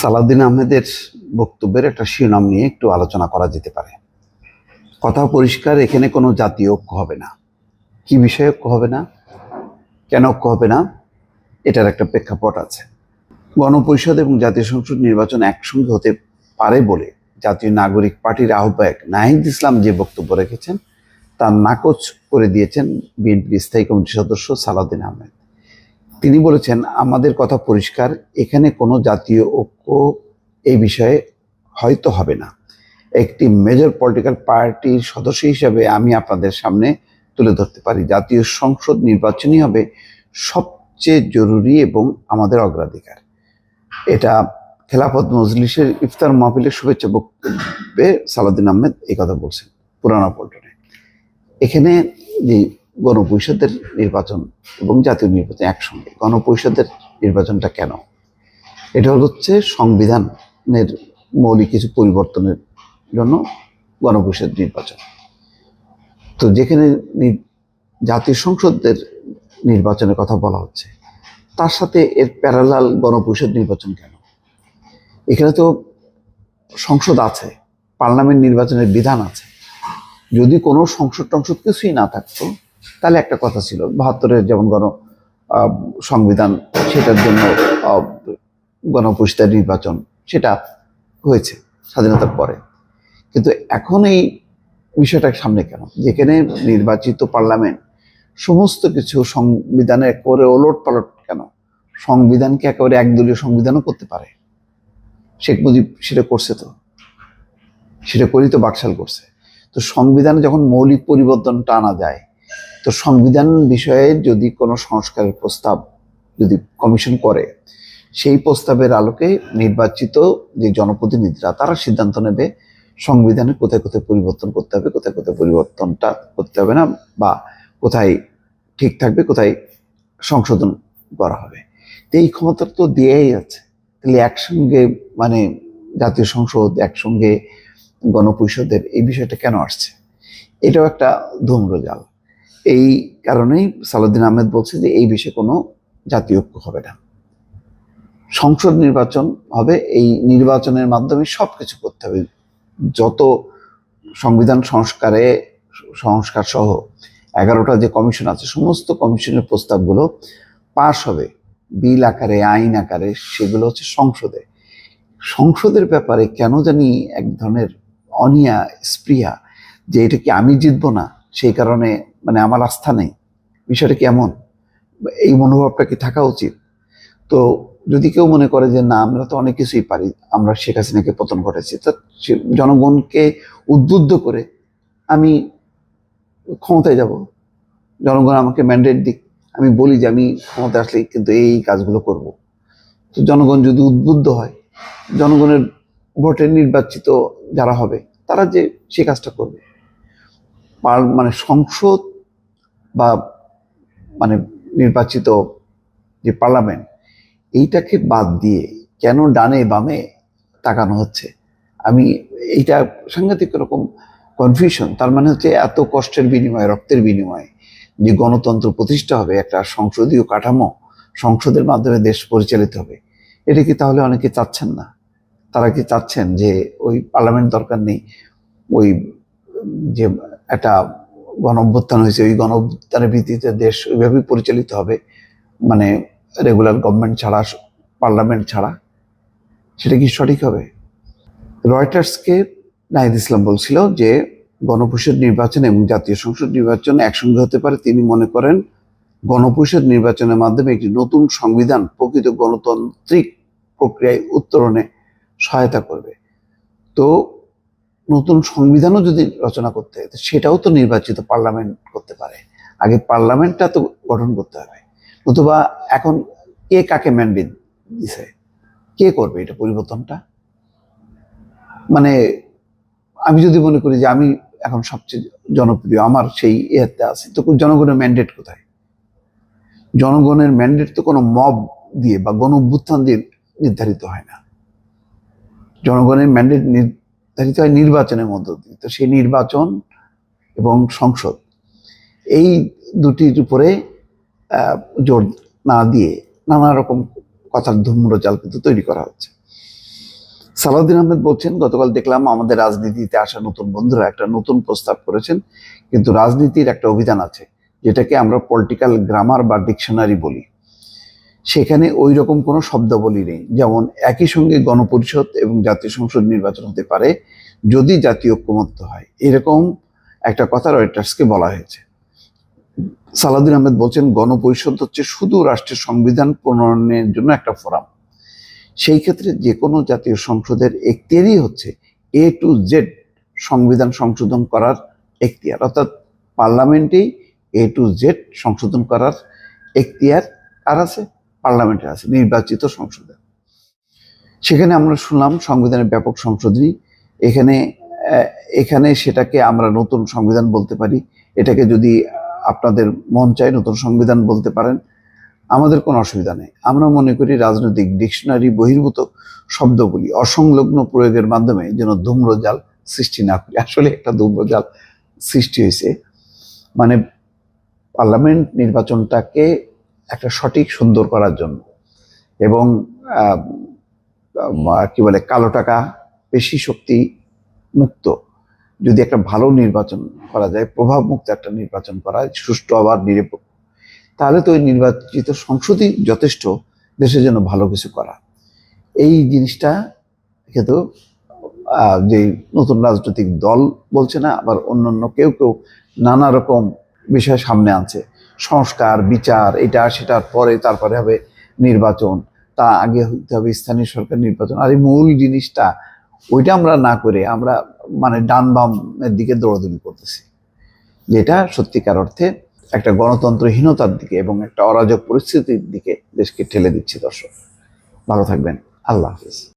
সালাউদ্দিন আহমেদের বক্তব্যের একটা শিরোনাম নিয়ে একটু আলোচনা করা যেতে পারে। কথা পরিষ্কার, এখানে কোনো জাতীয় ঐক্য হবে না। কি বিষয়ে ঐক্য হবে না? কেন ঐক্য হবে না? এটার একটা প্রেক্ষাপট আছে। গণপরিষদ এবং জাতীয় সংসদ নির্বাচন একসঙ্গে হতে পারে বলে জাতীয় নাগরিক পার্টির আহ্বায়ক নাহিদ ইসলাম যে বক্তব্য রেখেছেন, তার নাকচ করে দিয়েছেন বিএনপির স্থায়ী কমিটির সদস্য সালাউদ্দিন আহমেদ। তিনি বলেছেন, আমাদের কথা পরিষ্কার, এখানে কোনো জাতীয় ঐক্য এই বিষয়ে হয়তো হবে না। একটি মেজর পলিটিক্যাল পার্টির সদস্য হিসাবে আমি আপনাদের সামনে তুলে ধরতে পারি। জাতীয় সংসদ নির্বাচনই হবে সবচেয়ে জরুরি এবং আমাদের অগ্রাধিকার। এটা খেলাফত মজলিসের ইফতার মাহফিলের শুভেচ্ছা বক্তব্যে সালাদিন আহমেদ এই কথা বলছেন পুরানা পল্টনে। এখানে যে গণপরিষদের নির্বাচন এবং জাতীয় নির্বাচন একসঙ্গে। গণপরিষদের নির্বাচনটা কেন? এটা হচ্ছে সংবিধানের মৌলিক কিছু পরিবর্তনের জন্য গণপরিষদ নির্বাচন। তো যেখানে জাতীয় সংসদের নির্বাচনের কথা বলা হচ্ছে, তার সাথে এর প্যারালাল গণপরিষদ নির্বাচন কেন? এখানে তো সংসদ আছে, পার্লামেন্ট নির্বাচনের বিধান আছে। যদি কোনো সংসদ টংসদ কিছুই না থাকতো তাহলে একটা কথা ছিল, বাহাত্তরের যেমন গণ সংবিধান সেটার জন্য গণপরিষদের নির্বাচন সেটা হয়েছে স্বাধীনতার পরে। কিন্তু এখন এই বিষয়টা সামনে কেন? যেখানে নির্বাচিত পার্লামেন্ট সমস্ত কিছু সংবিধানের একেবারে ওলট পালট কেন? সংবিধানকে একেবারে একদলীয় সংবিধানও করতে পারে। শেখ মুজিব সেটা করছে তো। সেটা করেই তো বাকশাল করছে। তো সংবিধানে যখন মৌলিক পরিবর্তনটা আনা যায় তো সংবিধান বিষয়ে যদি কোনো সংস্কারের প্রস্তাব যদি কমিশন করে, সেই প্রস্তাবের আলোকে নির্বাচিত যে জনপ্রতিনিধিরা, তারা সিদ্ধান্ত নেবে সংবিধানে কোথায় কোথায় পরিবর্তন করতে হবে, কোথায় কোথায় পরিবর্তনটা করতে হবে না, বা কোথায় ঠিক থাকবে, কোথায় সংশোধন করা হবে। তো এই ক্ষমতা তো দিয়েই আছে। তাহলে একসঙ্গে মানে জাতীয় সংসদ, একসঙ্গে গণপরিষদের এই বিষয়টা কেন আসছে? এটাও একটা ধূম্রজাল। এই কারণেই সালাউদ্দিন আহমেদ বলছে যে এই বিষয়ে কোনো জাতীয় ঐক্য হবে না। সংসদ নির্বাচন হবে, এই নির্বাচনের মাধ্যমে সব কিছু করতে হবে। যত সংবিধান সংস্কারে, সংস্কার সহ এগারোটা যে কমিশন আছে, সমস্ত কমিশনের প্রস্তাবগুলো পাশ হবে। বিল আকারে, আইন আকারে, সেগুলো হচ্ছে সংসদে। সংসদের ব্যাপারে কেন জানি এক ধরনের অনিয়া স্প্রিয়া যে এটা কি আমি জিতবো না, সেই কারণে মানে আমার আস্থা নেই। বিষয়টা কি এমন? এই মনোভাবটা কি থাকা উচিত? তো যদি কেউ মনে করে যে না, আমরা তো অনেক কিছুই পারি, আমরা শেখ হাসিনাকে পতন ঘটেছি, তা জনগণকে উদ্বুদ্ধ করে আমি ক্ষমতায় যাব। জনগণ আমাকে ম্যান্ডেট দিক। আমি বলি যে আমি ক্ষমতায় আসলে কিন্তু এই কাজগুলো করব। তো জনগণ যদি উদ্বুদ্ধ হয়, জনগণের ভোটে নির্বাচিত যারা হবে, তারা যে সে কাজটা করবে। মানে সংসদ বা মানে নির্বাচিত যে পার্লামেন্ট, এইটাকে বাদ দিয়ে কেন ডানে বামে তাকানো হচ্ছে? আমি এইটা সাংঘাতিক রকম কনফিউশন তার মানে হচ্ছে এত কষ্টের বিনিময়ে, রক্তের বিনিময়ে যে গণতন্ত্র প্রতিষ্ঠা হবে, একটা সংসদীয় কাঠামো সংসদের মাধ্যমে দেশ পরিচালিত হবে, এটা কি তাহলে অনেকে চাচ্ছেন না? তারা কি চাচ্ছেন যে ওই পার্লামেন্ট দরকার নেই? ওই যে একটা গণ অভ্যুত্থান হয়েছে, ওই গণ অভ্যুত্থানের ভিত্তিতে দেশ ওইভাবেই পরিচালিত হবে। মানে রেগুলার গভর্নমেন্ট ছাড়া পার্লামেন্ট ছাড়া। সেটা কি সঠিক হবে? রয়টার্সকে নাহিদ ইসলাম বলছিল যে, গণপরিষদ নির্বাচন এবং জাতীয় সংসদ নির্বাচন একসঙ্গে হতে পারে। তিনি মনে করেন, গণপরিষদ নির্বাচনের মাধ্যমে একটি নতুন সংবিধান প্রকৃত গণতান্ত্রিক প্রক্রিয়ায় উত্তরণে সহায়তা করবে। তো নতুন সংবিধানও যদি রচনা করতে হয় সেটাও তো নির্বাচিত পার্লামেন্ট করতে পারে। আগে পার্লামেন্টটা তো গঠন করতে হবে। নতুবা এখন কে কাকে ম্যান্ডেট দিছে? কে করবে এটা পরিবর্তনটা? মানে আমি যদি মনে করি যে আমি এখন সবচেয়ে জনপ্রিয়, আমার সেই ইয়েতে আছে, তো জনগণের ম্যান্ডেট কোথায়? জনগণের ম্যান্ডেট তো কোনো মব দিয়ে বা গণ দিয়ে নির্ধারিত হয় না। জনগণের ম্যান্ডেট হয় নির্বাচনের মধ্য দিয়ে। তো সেই নির্বাচন এবং সংসদ, এই দুটির উপরে জোর না দিয়ে নানা রকম কথার ধূম্রজাল কিন্তু তৈরি করা হচ্ছে। সালাউদ্দিন আহমেদ বলছেন, গতকাল দেখলাম আমাদের রাজনীতিতে আসা নতুন বন্ধুরা একটা নতুন প্রস্তাব করেছেন, কিন্তু রাজনীতির একটা অভিধান আছে, যেটাকে আমরা পলিটিক্যাল গ্রামার বা ডিকশনারি বলি। সেখানে ওই রকম কোনো শব্দাবলী নেই। যেমন একই সঙ্গে গণপরিষদ এবং জাতীয় সংসদ নির্বাচন হতে পারে যদি জাতীয় ঐক্যমত্য হয়। এরকম একটা কথা রয়টার্সকে বলা হয়েছে। সালাউদ্দিন আহমেদ বলছেন, গণপরিষদ হচ্ছে শুধু রাষ্ট্রের সংবিধান প্রণয়নের জন্য একটা ফোরাম। সেই ক্ষেত্রে যে কোনো জাতীয় সংসদের এখতিয়ারই হচ্ছে এ টু জেড সংবিধান সংশোধন করার এখতিয়ার। অর্থাৎ পার্লামেন্টেই এ টু জেড সংশোধন করার এখতিয়ার আর আছে। পার্লামেন্টের আছে, নির্বাচিত সংসদে। সেখানে আমরা শুনলাম সংবিধানের ব্যাপক সংশোধনী, এখানে এখানে সেটাকে আমরা নতুন সংবিধান বলতে পারি, এটাকে যদি আপনাদের মন চায় নতুন সংবিধান বলতে পারেন, আমাদের কোনো অসুবিধা নেই। আমরা মনে করি রাজনৈতিক ডিকশনারি বহির্ভূত শব্দগুলি, অসংলগ্ন প্রয়োগের মাধ্যমে যেন ধূম্রজাল সৃষ্টি না করি। আসলে একটা ধূম্রজাল সৃষ্টি হয়েছে। মানে পার্লামেন্ট নির্বাচনটাকে একটা সঠিক সুন্দর করার জন্য। এবং কি বলে, কালো টাকা পেশি শক্তি মুক্ত। যদি একটা ভালো নির্বাচন করা যায় প্রভাব মুক্ত একটা নির্বাচন করা সুষ্ঠু আবার নিরপেক্ষ তাহলে তো ওই নির্বাচিত সংসদই যথেষ্ট, দেশের জন্য ভালো কিছু করা। এই জিনিসটা কিন্তু যে নতুন রাজনৈতিক দল বলছে না, আবার অন্যান্য কেউ কেউ নানা রকম বিষয় সামনে আনছে। সংস্কার, বিচার, এটা, সেটার পরে তারপরে হবে নির্বাচন। তা আগে হইতে হবে স্থানীয় সরকার নির্বাচন। আর এই মূল জিনিসটা, ওইটা আমরা না করে আমরা মানে ডান বামের দিকে দৌড়াদৌড়ি করতেছি। যেটা সত্যিকার অর্থে একটা গণতন্ত্রহীনতার দিকে এবং একটা অরাজক পরিস্থিতির দিকে দেশকে ঠেলে দিচ্ছে দর্শক। ভালো থাকবেন। আল্লাহ হাফিজ।